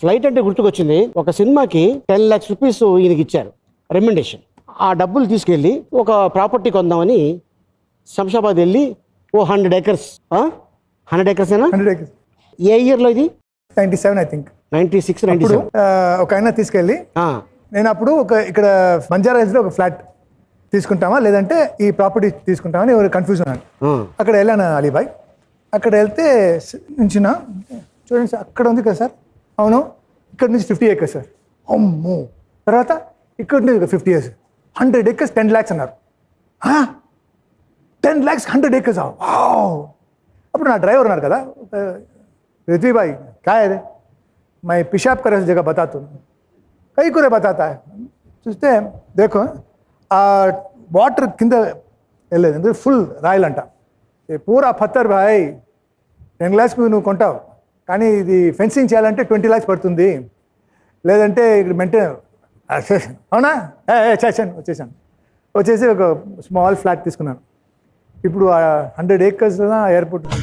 Flight అంటే గుర్తుకొచ్చింది. ఒక సినిమాకి టెన్ లాక్స్ రూపీస్ ఈయనకి ఇచ్చారు. రెమెండేషన్ ఆ డబ్బులు తీసుకెళ్ళి ఒక ప్రాపర్టీ కొందామని శంషాబాద్ వెళ్ళి ఓ హండ్రెడ్ ఏకర్స్ హండ్రెడ్ ఏకర్స్ ఏనా? హండ్రెడ్ ఏకర్స్ ఏ ఇయర్లో ఇది? Ninety seven I think. Ninety six ninety ఒక ఆయన తీసుకెళ్ళి నేను అప్పుడు ఒక ఇక్కడ బంజారా హిల్స్లో ఒక ఫ్లాట్ తీసుకుంటామా? లేదంటే ఈ ప్రాపర్టీ తీసుకుంటామని ఎవరు కన్ఫ్యూజన్ ఉన్నాను అక్కడ వెళ్ళాను అలీబాయ్. అక్కడ వెళ్తే నుంచిన చూడండి సార్ అక్కడ ఉంది కదా సార్. అవును ఇక్కడ నుంచి ఫిఫ్టీ ఏకర్స్ సార్ అమ్మో తర్వాత ఇక్కడ నుంచి fifty years hundred acres ten lakhs అన్నారు టెన్ ల్యాక్స్ హండ్రెడ్ ఏకర్స్ అప్పుడు నా డ్రైవర్ ఉన్నారు కదా రిత్వి భాయ్ क्या है रे मैं पेशाब करे जगह बताता हूँ कई को रे बताता है చూస్తే దేకో ఆ వాటర్ కింద వెళ్ళలేదు ఎందుకంటే ఫుల్ రాయలంట ఏ పూరా పత్తర్ భాయ్ టెన్ ల్యాక్స్కి నువ్వు కొంటావు కానీ ఇది ఫెన్సింగ్ చేయాలంటే ట్వంటీ ల్యాక్స్ పడుతుంది. లేదంటే ఇక్కడ మెయింటైన్ అవునా? చేశాను వచ్చేసాను. వచ్చేసి ఒక స్మాల్ ఫ్లాట్ తీసుకున్నాను. ఇప్పుడు హండ్రెడ్ ఏకర్స్ ఎయిర్పోర్ట్ ఉంది